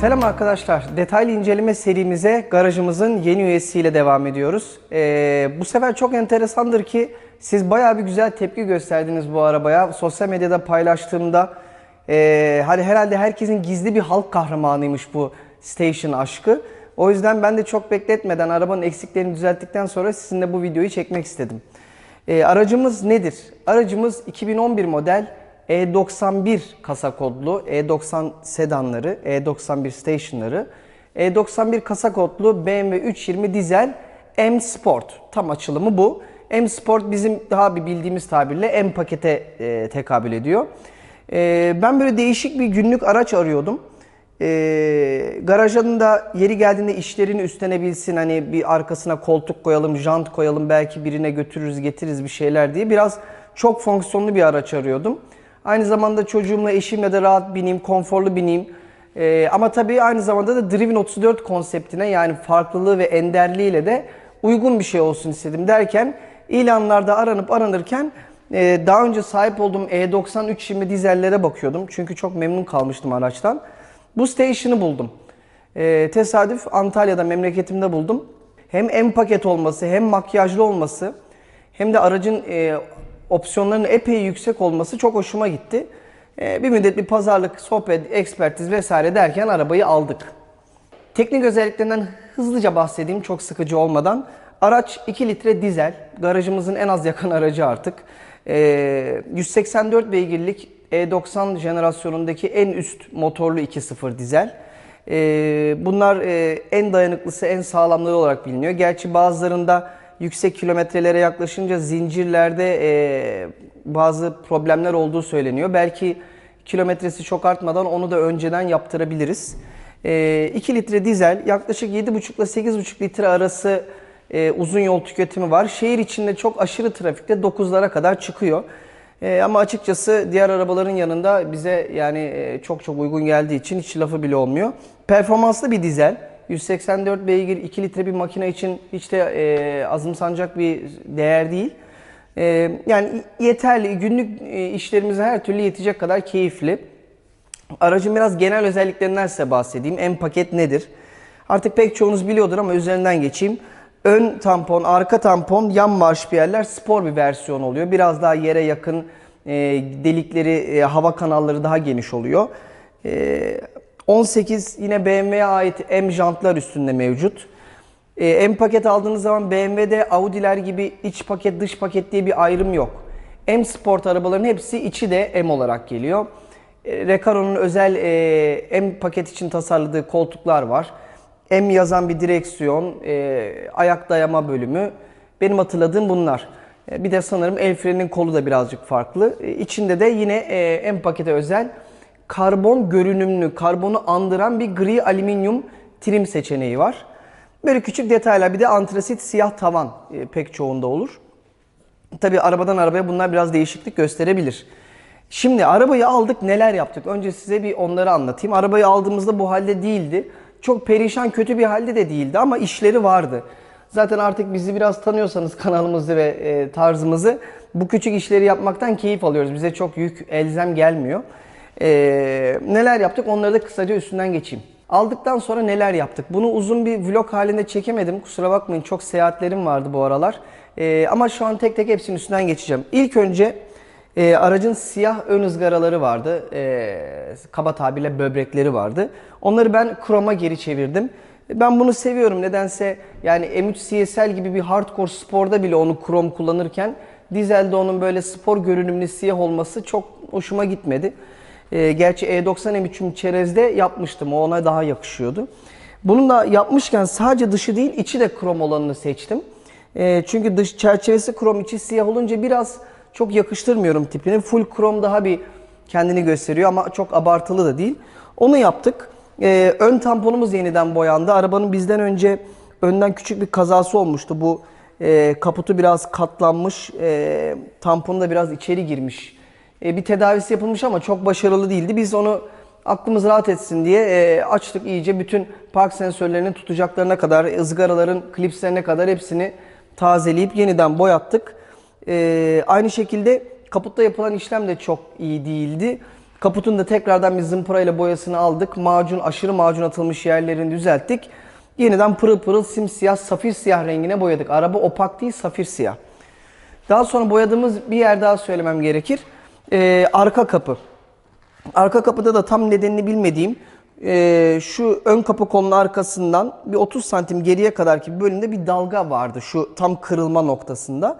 Selam arkadaşlar. Detaylı inceleme serimize garajımızın yeni üyesiyle devam ediyoruz. Ee, bu sefer çok enteresandır ki siz bayağı bir güzel tepki gösterdiniz bu arabaya. Sosyal medyada paylaştığımda e, hani herhalde herkesin gizli bir halk kahramanıymış bu station aşkı. O yüzden ben de çok bekletmeden arabanın eksiklerini düzelttikten sonra sizinle bu videoyu çekmek istedim. Ee, aracımız nedir? Aracımız 2011 model E91 kasa kodlu E90 sedanları, E91 stationları, E91 kasa kodlu BMW 320 dizel M Sport. Tam açılımı bu. M Sport bizim daha bir bildiğimiz tabirle M pakete e, tekabül ediyor. E, ben böyle değişik bir günlük araç arıyordum. E, garajın da yeri geldiğinde işlerini üstlenebilsin hani bir arkasına koltuk koyalım, jant koyalım belki birine götürürüz getiririz bir şeyler diye biraz çok fonksiyonlu bir araç arıyordum. Aynı zamanda çocuğumla eşimle de rahat bineyim, konforlu bineyim. E, ama tabii aynı zamanda da Driven 34 konseptine yani farklılığı ve enderliğiyle de uygun bir şey olsun istedim derken ilanlarda aranıp aranırken e, daha önce sahip olduğum E90 320 dizellere bakıyordum. Çünkü çok memnun kalmıştım araçtan. Bu station'ı buldum. Ee, tesadüf Antalya'da memleketimde buldum. Hem M paket olması hem makyajlı olması hem de aracın e, opsiyonlarının epey yüksek olması çok hoşuma gitti. E, bir müddet bir pazarlık, sohbet, ekspertiz vesaire derken arabayı aldık. Teknik özelliklerinden hızlıca bahsedeyim çok sıkıcı olmadan. Araç 2 litre dizel, garajımızın en az yakan aracı artık. Ee, 184 beygirlik E90 jenerasyonundaki en üst motorlu 2.0 dizel. Ee, bunlar e, en dayanıklısı, en sağlamları olarak biliniyor. Gerçi bazılarında yüksek kilometrelere yaklaşınca zincirlerde e, bazı problemler olduğu söyleniyor. Belki kilometresi çok artmadan onu da önceden yaptırabiliriz. E, 2 litre dizel yaklaşık 7,5 ile 8,5 litre arası e, uzun yol tüketimi var. Şehir içinde çok aşırı trafikte 9'lara kadar çıkıyor. E, ama açıkçası diğer arabaların yanında bize yani e, çok çok uygun geldiği için hiç lafı bile olmuyor. Performanslı bir dizel. 184 beygir 2 litre bir makine için hiç de e, azımsanacak bir değer değil. E, yani yeterli günlük e, işlerimize her türlü yetecek kadar keyifli. Aracın biraz genel özelliklerinden size bahsedeyim. M paket nedir? Artık pek çoğunuz biliyordur ama üzerinden geçeyim. Ön tampon, arka tampon, yan marşpiyerler spor bir versiyon oluyor. Biraz daha yere yakın e, delikleri, e, hava kanalları daha geniş oluyor. E, 18 yine BMW'ye ait M jantlar üstünde mevcut. E, M paket aldığınız zaman BMW'de Audi'ler gibi iç paket dış paket diye bir ayrım yok. M Sport arabaların hepsi içi de M olarak geliyor. E, Recaro'nun özel e, M paket için tasarladığı koltuklar var. M yazan bir direksiyon, e, ayak dayama bölümü. Benim hatırladığım bunlar. E, bir de sanırım el freninin kolu da birazcık farklı. E, içinde de yine e, M pakete özel karbon görünümlü, karbonu andıran bir gri alüminyum trim seçeneği var. Böyle küçük detaylar. Bir de antrasit siyah tavan e, pek çoğunda olur. Tabi arabadan arabaya bunlar biraz değişiklik gösterebilir. Şimdi arabayı aldık neler yaptık? Önce size bir onları anlatayım. Arabayı aldığımızda bu halde değildi. Çok perişan kötü bir halde de değildi ama işleri vardı. Zaten artık bizi biraz tanıyorsanız kanalımızı ve e, tarzımızı bu küçük işleri yapmaktan keyif alıyoruz. Bize çok yük elzem gelmiyor. E, neler yaptık onları da kısaca üstünden geçeyim. Aldıktan sonra neler yaptık? Bunu uzun bir vlog halinde çekemedim. Kusura bakmayın çok seyahatlerim vardı bu aralar. E, ama şu an tek tek hepsinin üstünden geçeceğim. İlk önce e, aracın siyah ön ızgaraları vardı. E, kaba tabirle böbrekleri vardı. Onları ben kroma geri çevirdim. Ben bunu seviyorum. Nedense yani M3 CSL gibi bir hardcore sporda bile onu krom kullanırken dizelde onun böyle spor görünümlü siyah olması çok hoşuma gitmedi. E, gerçi E90 M3'üm çerezde yapmıştım. O ona daha yakışıyordu. Bunun da yapmışken sadece dışı değil içi de krom olanını seçtim. E, çünkü dış çerçevesi krom içi siyah olunca biraz çok yakıştırmıyorum tipini. Full krom daha bir kendini gösteriyor ama çok abartılı da değil. Onu yaptık. Ee, ön tamponumuz yeniden boyandı. Arabanın bizden önce önden küçük bir kazası olmuştu. Bu e, kaputu biraz katlanmış, e, tamponu da biraz içeri girmiş. E, bir tedavisi yapılmış ama çok başarılı değildi. Biz onu aklımız rahat etsin diye e, açtık iyice. Bütün park sensörlerinin tutacaklarına kadar, ızgaraların klipslerine kadar hepsini tazeleyip yeniden boyattık. E, aynı şekilde kaputta yapılan işlem de çok iyi değildi. Kaputun da tekrardan bir zımparayla boyasını aldık. Macun, aşırı macun atılmış yerlerini düzelttik. Yeniden pırıl pırıl simsiyah, safir siyah rengine boyadık. Araba opak değil, safir siyah. Daha sonra boyadığımız bir yer daha söylemem gerekir. Ee, arka kapı. Arka kapıda da tam nedenini bilmediğim e, şu ön kapı kolunun arkasından bir 30 santim geriye kadar ki bir bölümde bir dalga vardı şu tam kırılma noktasında.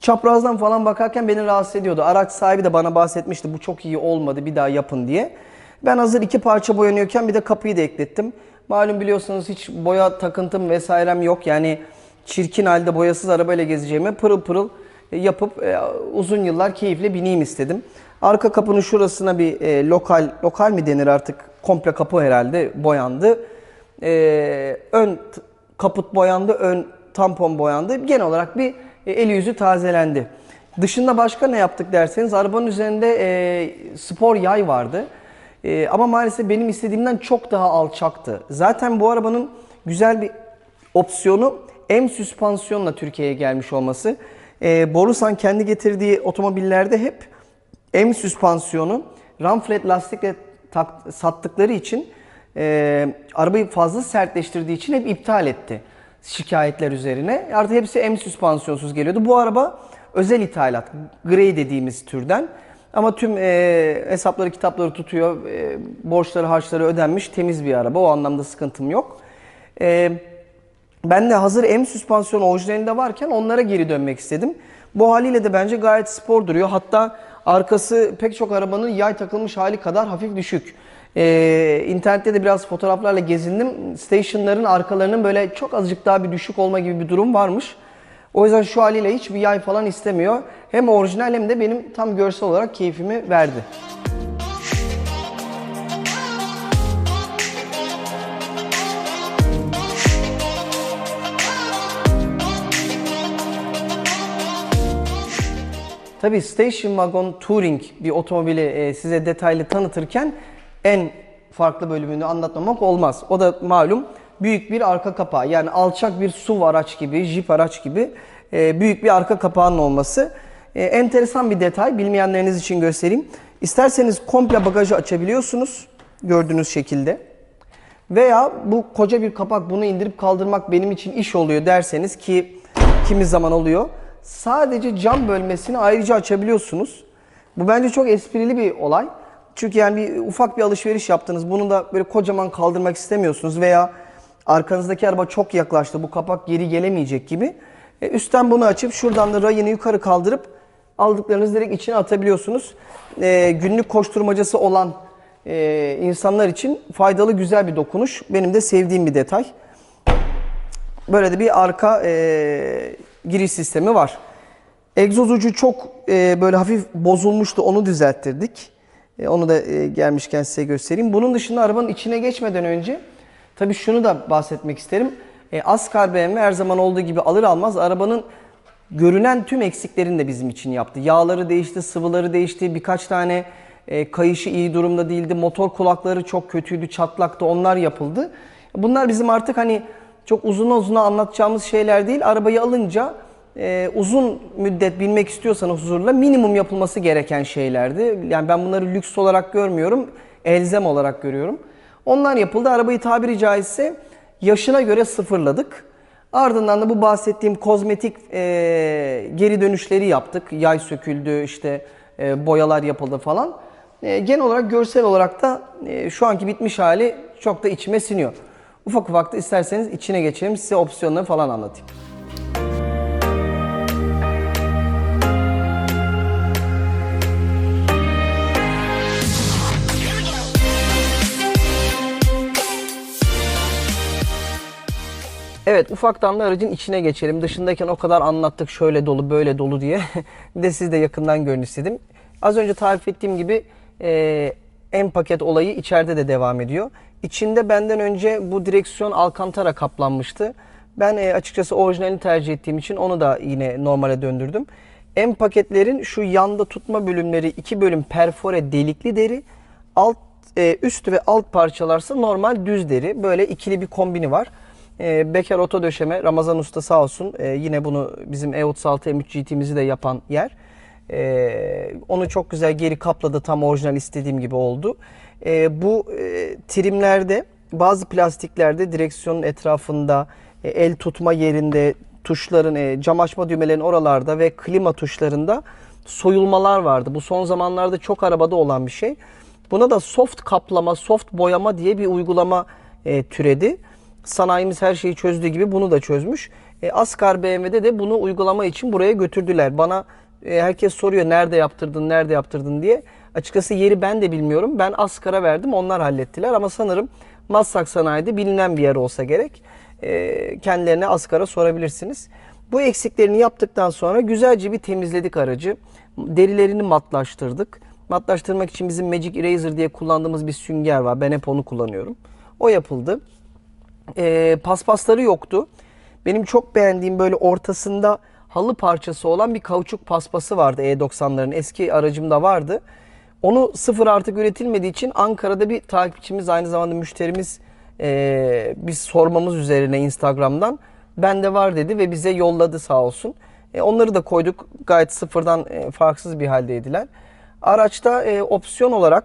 Çaprazdan falan bakarken beni rahatsız ediyordu. Araç sahibi de bana bahsetmişti bu çok iyi olmadı bir daha yapın diye. Ben hazır iki parça boyanıyorken bir de kapıyı da eklettim. Malum biliyorsunuz hiç boya takıntım vesairem yok. Yani çirkin halde boyasız arabayla gezeceğime pırıl pırıl e, yapıp e, uzun yıllar keyifle bineyim istedim. Arka kapının şurasına bir e, lokal, lokal mi denir artık komple kapı herhalde boyandı. E, ön kaput boyandı, ön tampon boyandı. Genel olarak bir e, eli yüzü tazelendi. Dışında başka ne yaptık derseniz arabanın üzerinde e, spor yay vardı. E, ama maalesef benim istediğimden çok daha alçaktı. Zaten bu arabanın güzel bir opsiyonu M süspansiyonla Türkiye'ye gelmiş olması. E, Borusan kendi getirdiği otomobillerde hep M süspansiyonu ram flat lastikle tak- sattıkları için e, arabayı fazla sertleştirdiği için hep iptal etti şikayetler üzerine. Artık hepsi M süspansiyonsuz geliyordu. Bu araba özel ithalat, grey dediğimiz türden. Ama tüm e, hesapları, kitapları tutuyor, e, borçları, harçları ödenmiş, temiz bir araba. O anlamda sıkıntım yok. E, ben de hazır M süspansiyon orijinalinde varken onlara geri dönmek istedim. Bu haliyle de bence gayet spor duruyor. Hatta arkası pek çok arabanın yay takılmış hali kadar hafif düşük. Ee, internette de biraz fotoğraflarla gezindim. Stationların arkalarının böyle çok azıcık daha bir düşük olma gibi bir durum varmış. O yüzden şu haliyle hiçbir yay falan istemiyor. Hem orijinal hem de benim tam görsel olarak keyfimi verdi. Tabii Station Wagon Touring bir otomobili e, size detaylı tanıtırken en farklı bölümünü anlatmamak olmaz. O da malum büyük bir arka kapağı yani alçak bir SUV araç gibi, Jeep araç gibi e, büyük bir arka kapağının olması. E, enteresan bir detay bilmeyenleriniz için göstereyim. İsterseniz komple bagajı açabiliyorsunuz gördüğünüz şekilde. Veya bu koca bir kapak bunu indirip kaldırmak benim için iş oluyor derseniz ki kimi zaman oluyor. Sadece cam bölmesini ayrıca açabiliyorsunuz. Bu bence çok esprili bir olay. Çünkü yani bir ufak bir alışveriş yaptınız. Bunu da böyle kocaman kaldırmak istemiyorsunuz veya arkanızdaki araba çok yaklaştı. Bu kapak geri gelemeyecek gibi. E, üstten bunu açıp şuradan da rayını yukarı kaldırıp aldıklarınızı direkt içine atabiliyorsunuz. E, günlük koşturmacası olan e, insanlar için faydalı güzel bir dokunuş. Benim de sevdiğim bir detay. Böyle de bir arka e, giriş sistemi var. Egzoz ucu çok e, böyle hafif bozulmuştu. Onu düzelttirdik. E, onu da e, gelmişken size göstereyim. Bunun dışında arabanın içine geçmeden önce tabii şunu da bahsetmek isterim. E, Ascar BMW her zaman olduğu gibi alır almaz arabanın görünen tüm eksiklerini de bizim için yaptı. Yağları değişti, sıvıları değişti. Birkaç tane e, kayışı iyi durumda değildi. Motor kulakları çok kötüydü, çatlaktı. Onlar yapıldı. Bunlar bizim artık hani çok uzun uzun anlatacağımız şeyler değil. Arabayı alınca e, uzun müddet binmek istiyorsanız huzurla minimum yapılması gereken şeylerdi. Yani ben bunları lüks olarak görmüyorum, elzem olarak görüyorum. Onlar yapıldı. Arabayı tabiri caizse yaşına göre sıfırladık. Ardından da bu bahsettiğim kozmetik e, geri dönüşleri yaptık. Yay söküldü, işte e, boyalar yapıldı falan. E, genel olarak görsel olarak da e, şu anki bitmiş hali çok da içime siniyor. Ufak ufak da isterseniz içine geçelim size opsiyonları falan anlatayım. Evet ufaktan da aracın içine geçelim. Dışındayken o kadar anlattık şöyle dolu böyle dolu diye. De siz de yakından görün istedim. Az önce tarif ettiğim gibi e, en paket olayı içeride de devam ediyor. İçinde benden önce bu direksiyon alkantara kaplanmıştı. Ben e, açıkçası orijinalini tercih ettiğim için onu da yine normale döndürdüm. M paketlerin şu yanda tutma bölümleri iki bölüm perfore delikli deri. Alt e, üst ve alt parçalarsa normal düz deri. Böyle ikili bir kombini var. E, Bekar Oto Döşeme Ramazan Usta sağ olsun yine bunu bizim E36 M3 GT'mizi de yapan yer. Onu çok güzel geri kapladı tam orijinal istediğim gibi oldu. Ee, bu e, trimlerde bazı plastiklerde direksiyonun etrafında e, el tutma yerinde tuşların e, cam açma düğmelerin oralarda ve klima tuşlarında soyulmalar vardı. Bu son zamanlarda çok arabada olan bir şey. Buna da soft kaplama, soft boyama diye bir uygulama e, türedi. Sanayimiz her şeyi çözdüğü gibi bunu da çözmüş. E, Ascar BMW'de de bunu uygulama için buraya götürdüler. Bana e, herkes soruyor nerede yaptırdın, nerede yaptırdın diye. Açıkçası yeri ben de bilmiyorum. Ben Ascar'a verdim, onlar hallettiler. Ama sanırım Maslak Sanayi'de bilinen bir yer olsa gerek. E, kendilerine Ascar'a sorabilirsiniz. Bu eksiklerini yaptıktan sonra güzelce bir temizledik aracı. Derilerini matlaştırdık. Matlaştırmak için bizim Magic Eraser diye kullandığımız bir sünger var. Ben hep onu kullanıyorum. O yapıldı. E, paspasları yoktu. Benim çok beğendiğim böyle ortasında halı parçası olan bir kauçuk paspası vardı E90'ların. Eski aracımda vardı. Onu sıfır artık üretilmediği için Ankara'da bir takipçimiz aynı zamanda müşterimiz e, biz sormamız üzerine Instagram'dan bende var dedi ve bize yolladı sağ olsun. E, onları da koyduk gayet sıfırdan e, farksız bir haldeydiler. Araçta e, opsiyon olarak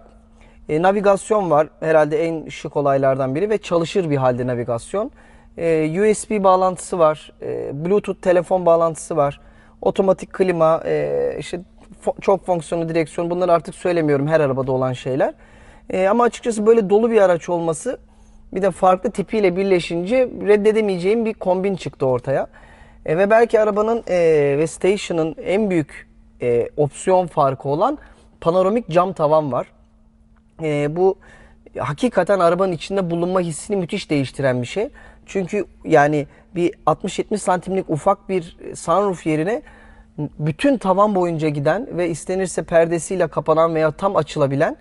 e, navigasyon var. Herhalde en şık olaylardan biri ve çalışır bir halde navigasyon. E, USB bağlantısı var. E, Bluetooth telefon bağlantısı var. Otomatik klima, e, işte çok fonksiyonlu direksiyon bunları artık söylemiyorum her arabada olan şeyler. E, ama açıkçası böyle dolu bir araç olması bir de farklı tipiyle birleşince reddedemeyeceğim bir kombin çıktı ortaya. E, ve belki arabanın e, ve Station'ın en büyük e, opsiyon farkı olan panoramik cam tavan var. E, bu hakikaten arabanın içinde bulunma hissini müthiş değiştiren bir şey. Çünkü yani bir 60-70 santimlik ufak bir sunroof yerine bütün tavan boyunca giden ve istenirse perdesiyle kapanan veya tam açılabilen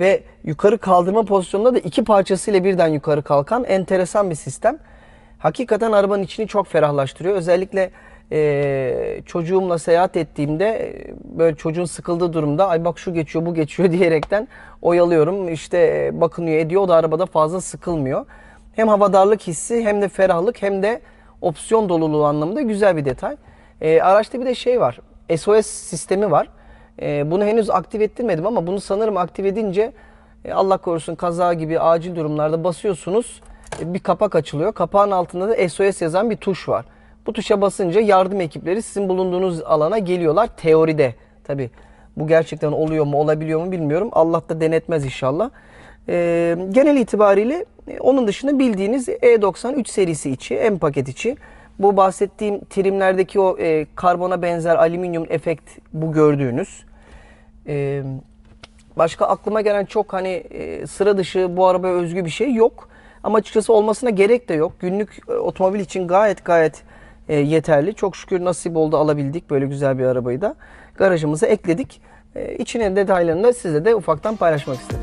ve yukarı kaldırma pozisyonunda da iki parçasıyla birden yukarı kalkan enteresan bir sistem. Hakikaten arabanın içini çok ferahlaştırıyor. Özellikle e, çocuğumla seyahat ettiğimde böyle çocuğun sıkıldığı durumda ay bak şu geçiyor bu geçiyor diyerekten oyalıyorum. İşte bakınıyor ediyor o da arabada fazla sıkılmıyor. Hem havadarlık hissi hem de ferahlık hem de opsiyon doluluğu anlamında güzel bir detay. E, araçta bir de şey var. SOS sistemi var. E, bunu henüz aktif ettirmedim ama bunu sanırım aktif edince e, Allah korusun kaza gibi acil durumlarda basıyorsunuz. e, bir kapak açılıyor. Kapağın altında da SOS yazan bir tuş var. Bu tuşa basınca yardım ekipleri sizin bulunduğunuz alana geliyorlar teoride. Tabi bu gerçekten oluyor mu olabiliyor mu bilmiyorum. Allah da denetmez inşallah. E, genel itibariyle e, onun dışında bildiğiniz E93 serisi içi, M paket içi. Bu bahsettiğim trimlerdeki o e, karbona benzer alüminyum efekt bu gördüğünüz. E, başka aklıma gelen çok hani e, sıra dışı bu arabaya özgü bir şey yok. Ama açıkçası olmasına gerek de yok. Günlük e, otomobil için gayet gayet e, yeterli. Çok şükür nasip oldu alabildik böyle güzel bir arabayı da. Garajımıza ekledik. E, içinin detaylarını da size de ufaktan paylaşmak istedim.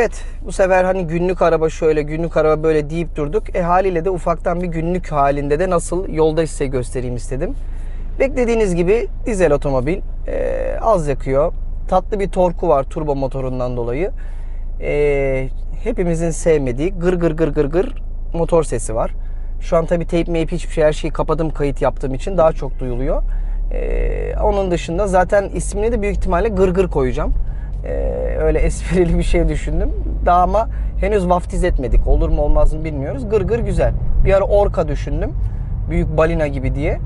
Evet bu sefer hani günlük araba şöyle günlük araba böyle deyip durduk. E haliyle de ufaktan bir günlük halinde de nasıl yolda size göstereyim istedim. Beklediğiniz gibi dizel otomobil e, az yakıyor. Tatlı bir torku var turbo motorundan dolayı. E, hepimizin sevmediği gır gır gır gır gır motor sesi var. Şu an tabi tape meyip hiçbir şey her şeyi kapadım kayıt yaptığım için daha çok duyuluyor. E, onun dışında zaten ismini de büyük ihtimalle gır gır koyacağım. Ee, öyle esprili bir şey düşündüm. Daha ama henüz vaftiz etmedik. Olur mu olmaz mı bilmiyoruz. Gır gır güzel. Bir ara orka düşündüm. Büyük balina gibi diye.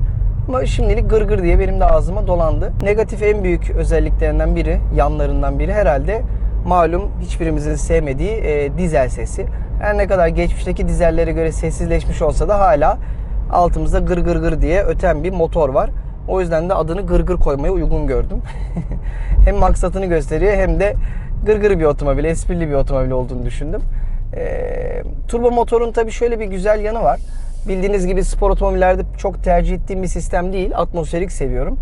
Ama şimdilik gır gır diye benim de ağzıma dolandı. Negatif en büyük özelliklerinden biri, yanlarından biri herhalde malum hiçbirimizin sevmediği e, dizel sesi. Her ne kadar geçmişteki dizellere göre sessizleşmiş olsa da hala altımızda gır gır gır diye öten bir motor var. O yüzden de adını gırgır koymaya uygun gördüm. hem maksatını gösteriyor hem de gırgır bir otomobil, esprili bir otomobil olduğunu düşündüm. Ee, turbo motorun tabii şöyle bir güzel yanı var. Bildiğiniz gibi spor otomobillerde çok tercih ettiğim bir sistem değil. Atmosferik seviyorum.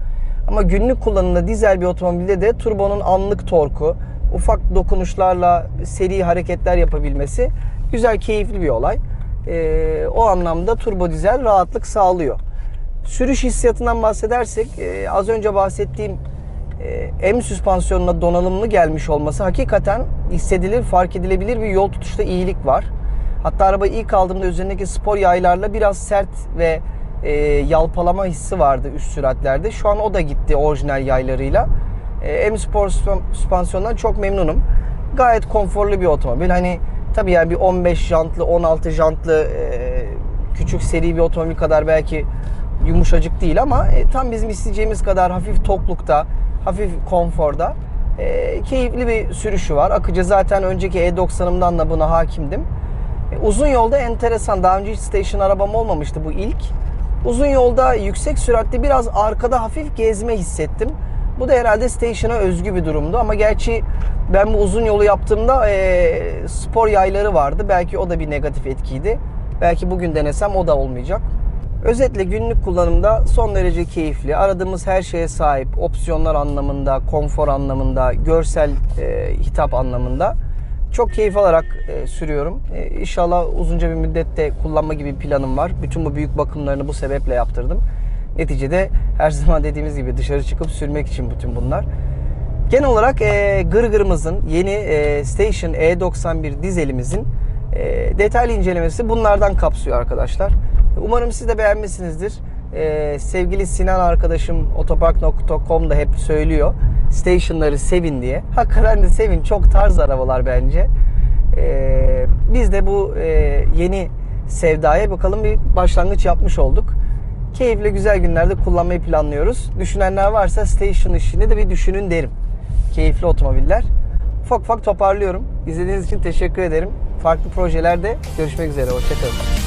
Ama günlük kullanımda dizel bir otomobilde de turbonun anlık torku, ufak dokunuşlarla seri hareketler yapabilmesi güzel, keyifli bir olay. Ee, o anlamda turbo dizel rahatlık sağlıyor. Sürüş hissiyatından bahsedersek e, az önce bahsettiğim e, M süspansiyonuna donanımlı gelmiş olması hakikaten hissedilir, fark edilebilir bir yol tutuşta iyilik var. Hatta araba ilk aldığımda üzerindeki spor yaylarla biraz sert ve e, yalpalama hissi vardı üst süratlerde. Şu an o da gitti orijinal yaylarıyla. E, M Spor süspansiyondan çok memnunum. Gayet konforlu bir otomobil. Hani tabii yani bir 15 jantlı, 16 jantlı e, küçük seri bir otomobil kadar belki yumuşacık değil ama e, tam bizim isteyeceğimiz kadar hafif toklukta, hafif konforda e, keyifli bir sürüşü var. Akıcı zaten önceki E90'ımdan da buna hakimdim. E, uzun yolda enteresan. Daha önce hiç station arabam olmamıştı bu ilk. Uzun yolda yüksek süratte biraz arkada hafif gezme hissettim. Bu da herhalde station'a özgü bir durumdu ama gerçi ben bu uzun yolu yaptığımda e, spor yayları vardı. Belki o da bir negatif etkiydi. Belki bugün denesem o da olmayacak. Özetle günlük kullanımda son derece keyifli. Aradığımız her şeye sahip. Opsiyonlar anlamında, konfor anlamında, görsel e, hitap anlamında. Çok keyif alarak e, sürüyorum. E, inşallah uzunca bir müddette kullanma gibi bir planım var. Bütün bu büyük bakımlarını bu sebeple yaptırdım. Neticede her zaman dediğimiz gibi dışarı çıkıp sürmek için bütün bunlar. Genel olarak e, Gırgır'ımızın yeni e, Station E91 dizelimizin e, detaylı incelemesi bunlardan kapsıyor arkadaşlar. Umarım siz de beğenmişsinizdir. Ee, sevgili Sinan arkadaşım otopark.com'da hep söylüyor. Stationları sevin diye. Hakikaten de sevin. Çok tarz arabalar bence. Ee, biz de bu e, yeni sevdaya bakalım bir başlangıç yapmış olduk. Keyifli güzel günlerde kullanmayı planlıyoruz. Düşünenler varsa station işini de bir düşünün derim. Keyifli otomobiller. Ufak ufak toparlıyorum. İzlediğiniz için teşekkür ederim. Farklı projelerde görüşmek üzere. Hoşçakalın.